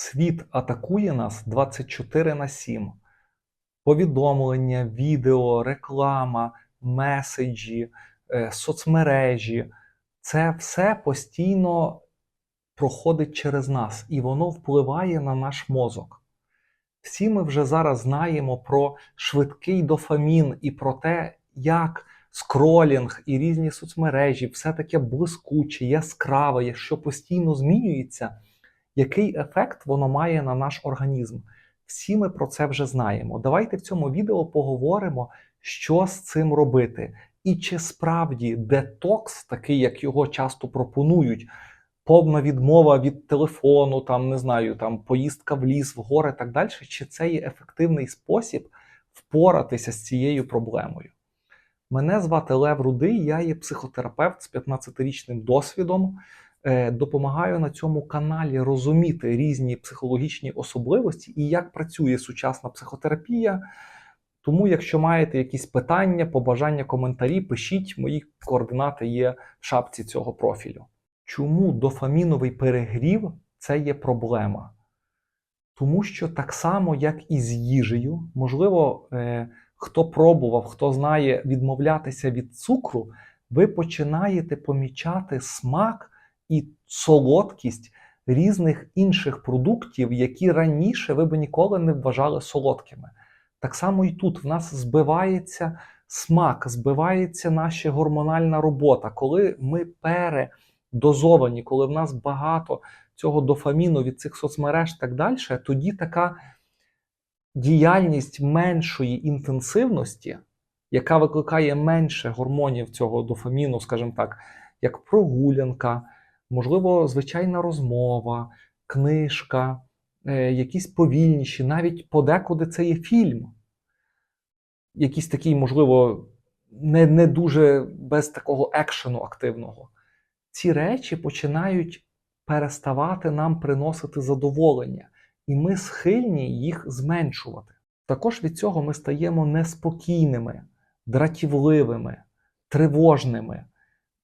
Світ атакує нас 24 на 7. Повідомлення, відео, реклама, меседжі, е, соцмережі це все постійно проходить через нас і воно впливає на наш мозок. Всі ми вже зараз знаємо про швидкий дофамін і про те, як скролінг і різні соцмережі, все таке блискуче, яскраве, що постійно змінюється, який ефект воно має на наш організм. Всі ми про це вже знаємо. Давайте в цьому відео поговоримо, що з цим робити, і чи справді детокс, такий, як його часто пропонують, повна відмова від телефону, там не знаю, там поїздка в ліс, в гори, так далі, чи це є ефективний спосіб впоратися з цією проблемою. Мене звати Лев Рудий, я є психотерапевт з 15-річним досвідом. Е, Допомагаю на цьому каналі розуміти різні психологічні особливості і як працює сучасна психотерапія. Тому, якщо маєте якісь питання, побажання, коментарі, пишіть, мої координати є в шапці цього профілю. Чому дофаміновий перегрів це є проблема? Тому що так само, як і з їжею, можливо, е, хто пробував, хто знає відмовлятися від цукру, ви починаєте помічати смак і солодкість різних інших продуктів, які раніше ви би ніколи не вважали солодкими. Так само і тут в нас збивається смак, збивається наша гормональна робота, коли ми передозовані, коли в нас багато цього дофаміну від цих соцмереж так далі, тоді така діяльність меншої інтенсивності, яка викликає менше гормонів цього дофаміну, скажімо так, як прогулянка, можливо, звичайна розмова, книжка, е, якісь повільніші, навіть подекуди це є фільм. Якийсь такий, можливо, не, не дуже без такого екшену активного. Ці речі починають переставати нам приносити задоволення, і ми схильні їх зменшувати. Також від цього ми стаємо неспокійними, дратівливими, тривожними.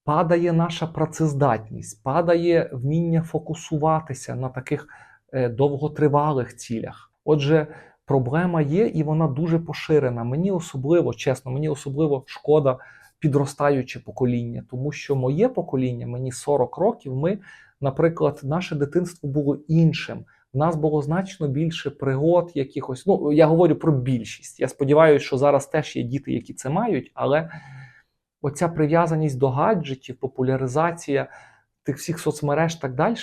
Падає наша працездатність, падає вміння фокусуватися на таких е, довготривалих цілях. Отже, проблема є і вона дуже поширена. Мені особливо, чесно, мені особливо шкода підростаюче покоління, тому що моє покоління, мені 40 років, ми, наприклад, наше дитинство було іншим. В нас було значно більше пригод, якихось. Ну, я говорю про більшість. Я сподіваюся, що зараз теж є діти, які це мають, але оця прив'язаність до гаджетів, популяризація тих всіх соцмереж так далі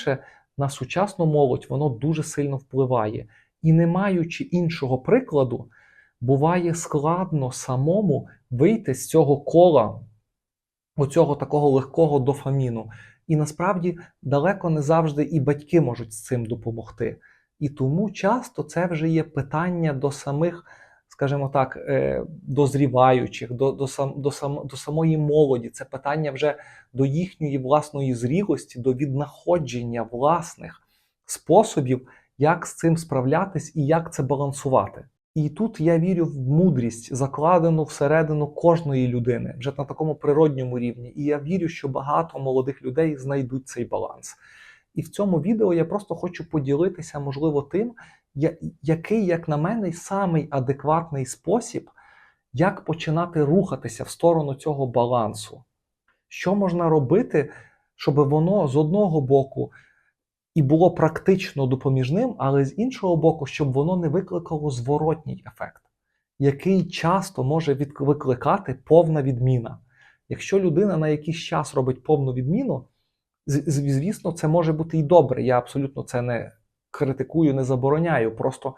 на сучасну молодь воно дуже сильно впливає. І не маючи іншого прикладу, буває складно самому вийти з цього кола, оцього такого легкого дофаміну. І насправді далеко не завжди і батьки можуть з цим допомогти. І тому часто це вже є питання до самих, скажімо так, е, дозріваючих, до, до, сам, до, сам, до самої молоді. Це питання вже до їхньої власної зрілості, до віднаходження власних способів, як з цим справлятись і як це балансувати. І тут я вірю в мудрість, закладену всередину кожної людини, вже на такому природньому рівні. І я вірю, що багато молодих людей знайдуть цей баланс. І в цьому відео я просто хочу поділитися, можливо, тим, який, як на мене, самий адекватний спосіб, як починати рухатися в сторону цього балансу. Що можна робити, щоб воно з одного боку і було практично допоміжним, але з іншого боку, щоб воно не викликало зворотній ефект, який часто може викликати повна відміна. Якщо людина на якийсь час робить повну відміну, звісно, це може бути і добре. Я абсолютно це не критикую, не забороняю. Просто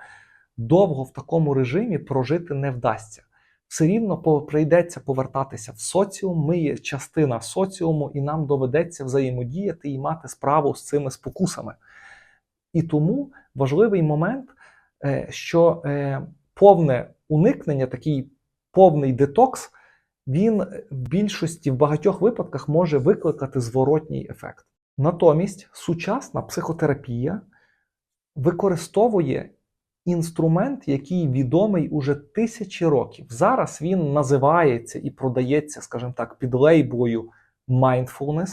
довго в такому режимі прожити не вдасться. Все рівно прийдеться повертатися в соціум. Ми є частина соціуму, і нам доведеться взаємодіяти і мати справу з цими спокусами. І тому важливий момент, е, що е, повне уникнення, такий повний детокс, він в більшості в багатьох випадках може викликати зворотній ефект. Натомість сучасна психотерапія використовує інструмент, який відомий уже тисячі років. Зараз він називається і продається, скажімо так, під лейблою mindfulness.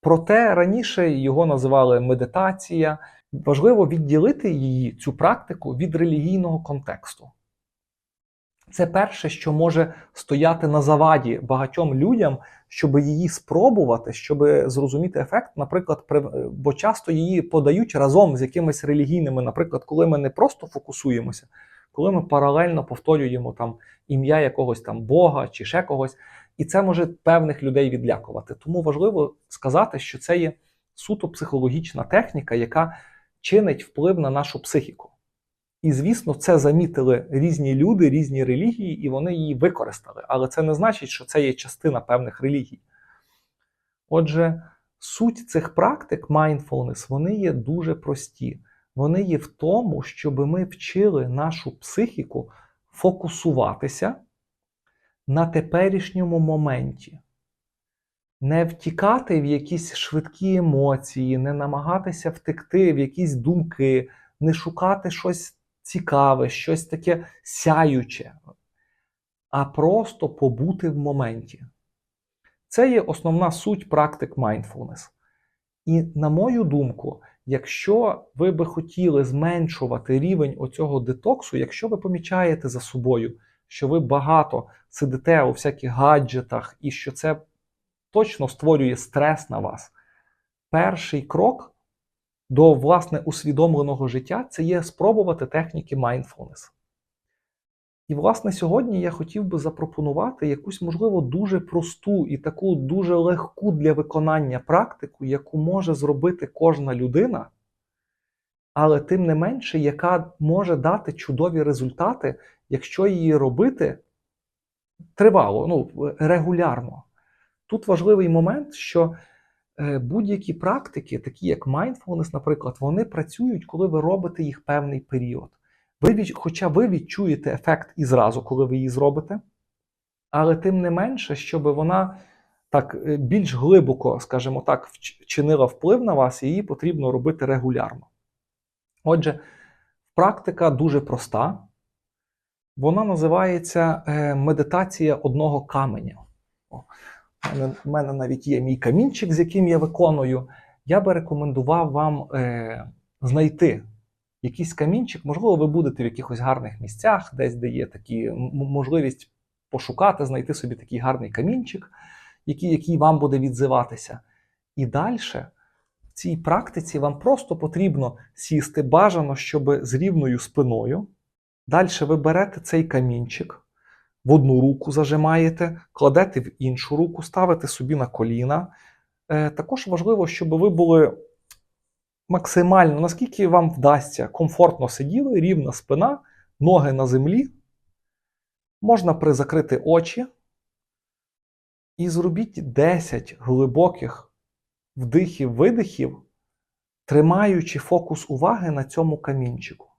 Проте раніше його називали медитація, важливо відділити її, цю практику, від релігійного контексту. Це перше, що може стояти на заваді багатьом людям, щоб її спробувати, щоб зрозуміти ефект, наприклад, при- бо часто її подають разом з якимись релігійними, наприклад, коли ми не просто фокусуємося, коли ми паралельно повторюємо там ім'я якогось там Бога чи ще когось, і це може певних людей відлякувати. Тому важливо сказати, що це є суто психологічна техніка, яка чинить вплив на нашу психіку. І, звісно, це замітили різні люди, різні релігії, і вони її використали. Але це не значить, що це є частина певних релігій. Отже, суть цих практик mindfulness, вони є дуже прості. Вони є в тому, щоб ми вчили нашу психіку фокусуватися на теперішньому моменті. Не втікати в якісь швидкі емоції, не намагатися втекти в якісь думки, не шукати щось цікаве, щось таке сяюче, а просто побути в моменті. Це є основна суть практик mindfulness. І, на мою думку, якщо ви би хотіли зменшувати рівень оцього детоксу, якщо ви помічаєте за собою, що ви багато сидите у всяких гаджетах і що це точно створює стрес на вас, перший крок до власне усвідомленого життя це є спробувати техніки mindfulness. І, власне, сьогодні я хотів би запропонувати якусь, можливо, дуже просту і таку дуже легку для виконання практику, яку може зробити кожна людина, але тим не менше, яка може дати чудові результати, якщо її робити тривало, ну, регулярно. Тут важливий момент, що будь-які практики, такі як mindfulness, наприклад, вони працюють, коли ви робите їх певний період. Ви хоча ви відчуєте ефект і зразу, коли ви її зробите, але тим не менше, щоб вона так е, більш глибоко, скажімо так, вч- чинила вплив на вас, її потрібно робити регулярно. Отже, практика дуже проста. Вона називається е, медитація одного каменя. У мене навіть є мій камінчик, з яким я виконую. Я би рекомендував вам е, знайти якийсь камінчик. Можливо, ви будете в якихось гарних місцях, десь де є такі можливість пошукати, знайти собі такий гарний камінчик, який, який вам буде відзиватися. І далі в цій практиці вам просто потрібно сісти бажано, щоб з рівною спиною. Далі ви берете цей камінчик, в одну руку зажимаєте, кладете в іншу руку, ставите собі на коліна. Е, також важливо, щоб ви були максимально, наскільки вам вдасться, комфортно сиділи, рівна спина, ноги на землі. Можна призакрити очі. І зробіть 10 глибоких вдихів-видихів, тримаючи фокус уваги на цьому камінчику.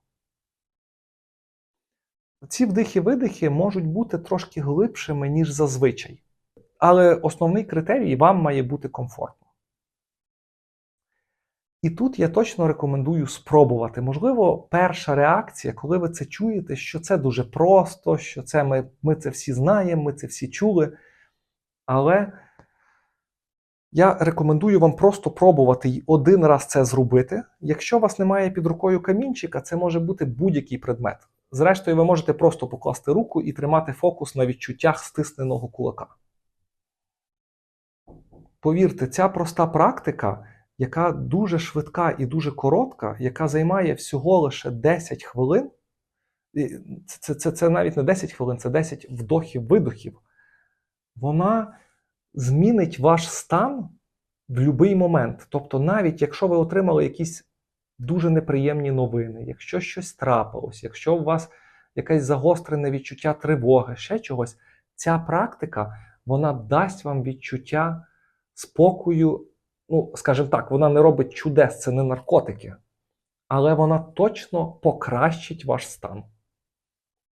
Ці вдихи-видихи можуть бути трошки глибшими, ніж зазвичай. Але основний критерій вам має бути комфортно. І тут я точно рекомендую спробувати. Можливо, перша реакція, коли ви це чуєте, що це дуже просто, що це ми, ми це всі знаємо, ми це всі чули. Але я рекомендую вам просто пробувати й один раз це зробити. Якщо у вас немає під рукою камінчика, це може бути будь-який предмет. Зрештою, ви можете просто покласти руку і тримати фокус на відчуттях стисненого кулака. Повірте, ця проста практика, яка дуже швидка і дуже коротка, яка займає всього лише 10 хвилин. Це, це, це, це навіть не 10 хвилин, це 10 вдохів-видохів. Вона змінить ваш стан в будь-який момент. Тобто, навіть якщо ви отримали якісь дуже неприємні новини, якщо щось трапилось, якщо у вас якесь загострене відчуття тривоги, ще чогось, ця практика вона дасть вам відчуття спокою. Ну, скажімо так, вона не робить чудес, це не наркотики, але вона точно покращить ваш стан.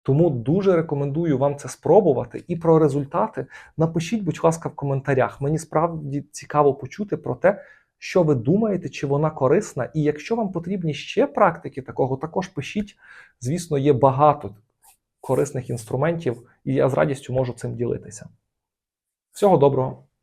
Тому дуже рекомендую вам це спробувати. І про результати напишіть, будь ласка, в коментарях. Мені справді цікаво почути про те, що ви думаєте, чи вона корисна. І якщо вам потрібні ще практики такого, також пишіть. Звісно, є багато корисних інструментів, і я з радістю можу цим ділитися. Всього доброго!